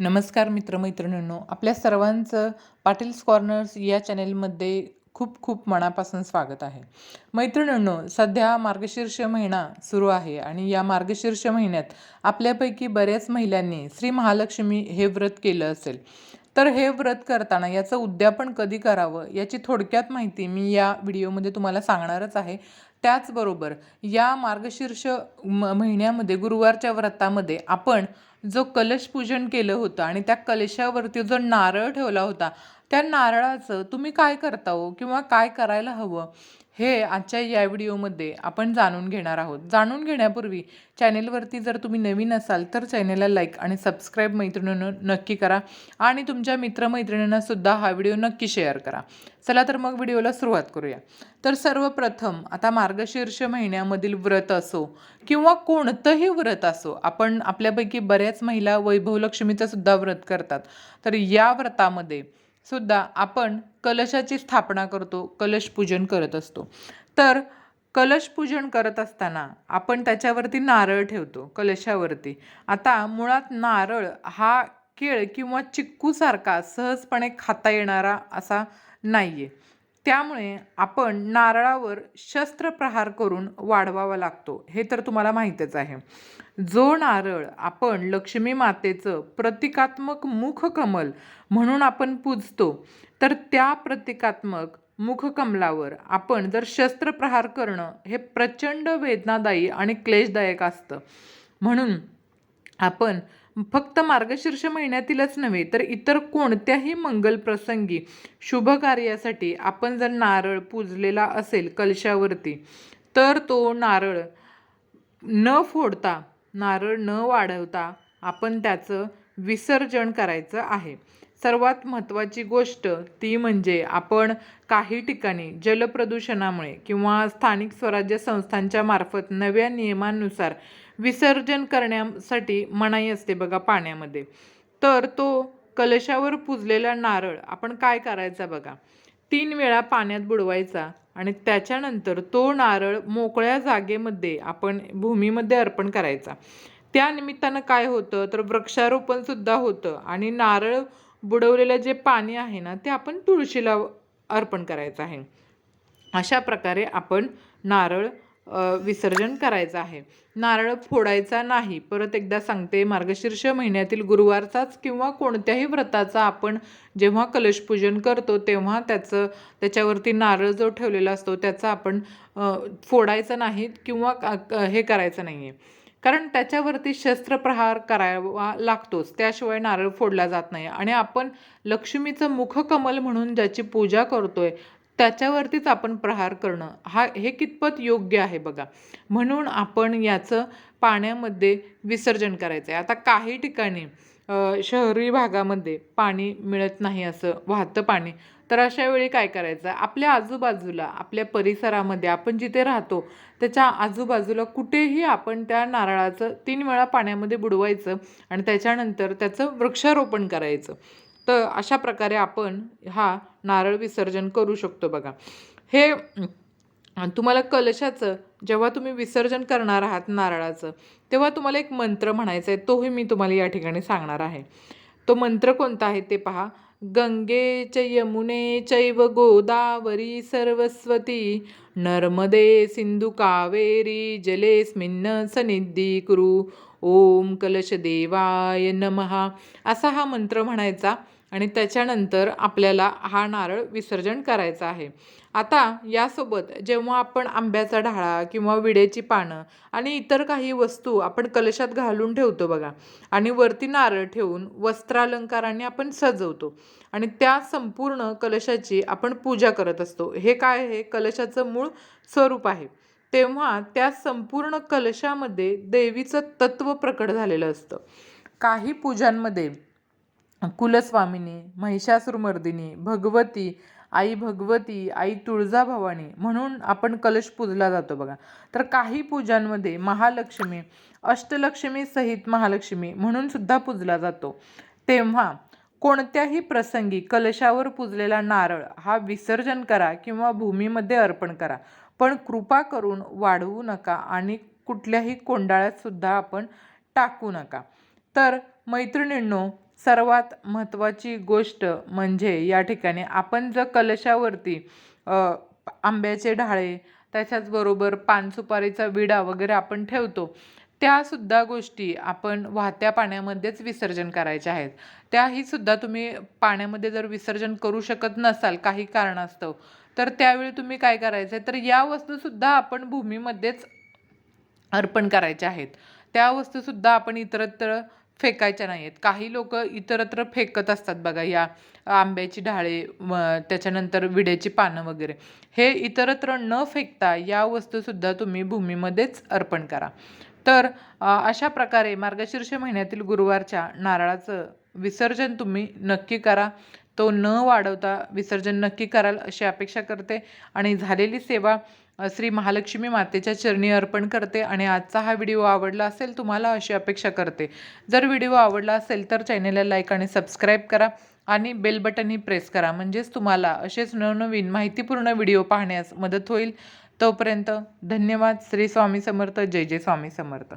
नमस्कार मित्रमैत्रिणींनो आपल्या सर्वांचं पाटील्स कॉर्नर्स या चॅनेलमध्ये खूप खूप मनापासून स्वागत आहे. मैत्रिणींनो सध्या मार्गशीर्ष महिना सुरू आहे आणि या मार्गशीर्ष महिन्यात आपल्यापैकी बऱ्याच महिलांनी श्री महालक्ष्मी हे व्रत केलं असेल. तर हे व्रत करताना याचं उद्यापन कधी करावं याची थोडक्यात माहिती मी या व्हिडिओमध्ये तुम्हाला सांगणारच आहे. त्याचबरोबर या मार्गशीर्ष म महिन्यामध्ये गुरुवारच्या व्रतामध्ये आपण जो कलश पूजन केलं होतं आणि त्या कलशावरती जो नारळ ठेवला होता त्या नारळाचं तुम्ही काय करता हो? किंवा काय करायला हवं? हे आजच्या या व्हिडिओमध्ये आपण जाणून घेणार आहोत. जाणून घेण्यापूर्वी चॅनेलवरती जर तुम्ही नवीन असाल तर चॅनेलला लाईक आणि सबस्क्राईब मैत्रिणीनं नक्की करा आणि तुमच्या मित्रमैत्रिणींना सुद्धा हा व्हिडिओ नक्की शेअर करा. चला तर मग व्हिडिओला सुरुवात करूया. तर सर्वप्रथम आता मार्गशीर्ष महिन्यामधील व्रत असो किंवा कोणतंही व्रत असो आपण आपल्यापैकी बऱ्याच महिला वैभवलक्ष्मीचं सुद्धा व्रत करतात. तर या व्रतामध्ये सुद्धा आपण कलशाची स्थापना करतो कलश पूजन करत असतो. तर कलश पूजन करत असताना आपण त्याच्यावरती नारळ ठेवतो कलशावरती. आता मुळात नारळ हा केळ किंवा चिक्कूसारखा सहजपणे खाता येणारा असा नाही आहे त्यामुळे आपण नारळावर शस्त्रप्रहार करून वाढवावा लागतो. हे तर तुम्हाला माहीतच आहे. जो नारळ आपण लक्ष्मी मातेचं प्रतिकात्मक मुखकमल म्हणून आपण पूजतो तर त्या प्रतिकात्मक मुखकमलावर आपण जर शस्त्रप्रहार करणं हे प्रचंड वेदनादायी आणि क्लेशदायक असतं. म्हणून आपण फक्त मार्गशीर्ष महिन्यातीलच नव्हे तर इतर कोणत्याही मंगल प्रसंगी शुभ कार्यासाठी आपण जर नारळ पूजलेला असेल कलशावरती तर तो नारळ न फोडता नारळ न वाढवता आपण त्याचं विसर्जन करायचं आहे. सर्वात महत्त्वाची गोष्ट ती म्हणजे आपण काही ठिकाणी जलप्रदूषणामुळे किंवा स्थानिक स्वराज्य संस्थांच्या मार्फत नव्या नियमांनुसार विसर्जन करण्यासाठी मनाई असते बघा पाण्यामध्ये. तर तो कलशावर पुजलेला नारळ आपण काय करायचा बघा? तीन वेळा पाण्यात बुडवायचा आणि त्याच्यानंतर तो नारळ मोकळ्या जागेमध्ये आपण भूमीमध्ये अर्पण करायचा. त्या निमित्तानं काय होतं? तर वृक्षारोपणसुद्धा होतं आणि नारळ बुडवलेलं जे पाणी आहे ना ते आपण तुळशीला अर्पण करायचं आहे. अशा प्रकारे आपण नारळ विसर्जन करायचं आहे. नारळ फोडायचा नाही परत एकदा सांगते मार्गशीर्ष महिन्यातील गुरुवारचाच किंवा कोणत्याही व्रताचा आपण जेव्हा कलशपूजन करतो तेव्हा त्याचं त्याच्यावरती नारळ जो ठेवलेला असतो त्याचा आपण फोडायचं नाही किंवा हे करायचं नाही आहे कारण त्याच्यावरती शस्त्रप्रहार करावा लागतोच त्याशिवाय नारळ फोडला जात नाही. आणि आपण लक्ष्मीचं मुखकमल म्हणून ज्याची पूजा करतोय त्याच्यावरतीच आपण प्रहार करणं हा हे कितपत योग्य आहे बघा. म्हणून आपण याचं पाण्यामध्ये विसर्जन करायचं आहे आता काही ठिकाणी शहरी भागामध्ये पाणी मिळत नाही असं वाहतं पाणी तर अशा वेळी काय करायचं? आपल्या आजूबाजूला आपल्या परिसरामध्ये आपण जिथे राहतो त्याच्या आजूबाजूला कुठेही आपण त्या नारळाचं तीन वेळा पाण्यामध्ये बुडवायचं आणि त्याच्यानंतर त्याचं वृक्षारोपण करायचं. तर अशा प्रकारे आपण हा नारळ विसर्जन करू शकतो बघा. हे तुम्हाला कलशाचं जेव्हा तुम्ही विसर्जन करणार आहात नारळाचं तेव्हा तुम्हाला एक मंत्र म्हणायचा आहे तोही मी तुम्हाला या ठिकाणी सांगणार आहे. तो मंत्र कोणता आहे ते पहा. गंगे च यमुने चैव गोदावरी सरस्वती नर्मदे सिंधू कावेरी जलेस्मिन्न सनिधी कुरु ओम कलश देवाय नमहा असा हा मंत्र म्हणायचा. आणि त्याच्यानंतर आपल्याला हा नारळ विसर्जन करायचा आहे. आता यासोबत जेव्हा आपण आंब्याचा ढाळा किंवा विड्याची पानं आणि इतर काही वस्तू आपण कलशात घालून ठेवतो बघा आणि वरती नारळ ठेवून वस्त्रालंकाराने आपण सजवतो आणि त्या संपूर्ण कलशाची आपण पूजा करत असतो. हे काय आहे? कलशाचं मूळ स्वरूप आहे. तेव्हा त्या संपूर्ण कलशामध्ये देवीचं तत्व प्रकट झालेलं असतं. काही पूजांमध्ये कुलस्वामिनी महिषासुरमर्दिनी भगवती आई भगवती आई तुळजाभवानी म्हणून आपण कलश पूजला जातो बघा. तर काही पूजांमध्ये महालक्ष्मी अष्टलक्ष्मी सहित महालक्ष्मी म्हणून सुद्धा पूजला जातो. तेव्हा कोणत्याही प्रसंगी कलशावर पूजलेला नारळ हा विसर्जन करा किंवा भूमीमध्ये अर्पण करा. पण कृपा करून वाढवू नका आणि कुठल्याही कोंडाळ्यात सुद्धा आपण टाकू नका. तर मैत्रिणींनो सर्वात महत्त्वाची गोष्ट म्हणजे या ठिकाणी आपण जर कलशावरती आंब्याचे ढाळे त्याच्याचबरोबर पानसुपारीचा विडा वगैरे आपण ठेवतो त्यासुद्धा गोष्टी आपण वाहत्या पाण्यामध्येच विसर्जन करायच्या आहेत. त्याही सुद्धा तुम्ही पाण्यामध्ये जर विसर्जन करू शकत नसाल काही कारणास्तव तर त्यावेळी तुम्ही काय करायचं आहे तर या वस्तूसुद्धा आपण भूमीमध्येच अर्पण करायच्या आहेत. त्या वस्तूसुद्धा आपण इतरत्र फेकायच्या नाही आहेत काही लोक इतरत्र फेकत असतात बघा या आंब्याची ढाळे त्याच्यानंतर विड्याची पानं वगैरे. हे इतरत्र न फेकता या वस्तूसुद्धा तुम्ही भूमीमध्येच अर्पण करा. तर अशा प्रकारे मार्गशीर्ष महिन्यातील गुरुवारच्या नारळाचं विसर्जन तुम्ही नक्की करा. तो न वाढवता विसर्जन नक्की कराल अशी अपेक्षा करते. आणि झालेली सेवा श्री महालक्ष्मी मातेच्या चरणी अर्पण करते आणि आजचा हा व्हिडिओ आवडला असेल तुम्हाला अशी अपेक्षा करते. जर व्हिडिओ आवडला असेल तर चॅनेलला लाईक आणि सबस्क्राईब करा आणि बेल बटनही प्रेस करा. म्हणजेच तुम्हाला असेच नवनवीन माहितीपूर्ण व्हिडिओ पाहण्यास मदत होईल. तोपर्यंत धन्यवाद. श्री स्वामी समर्थ. जय जय स्वामी समर्थ.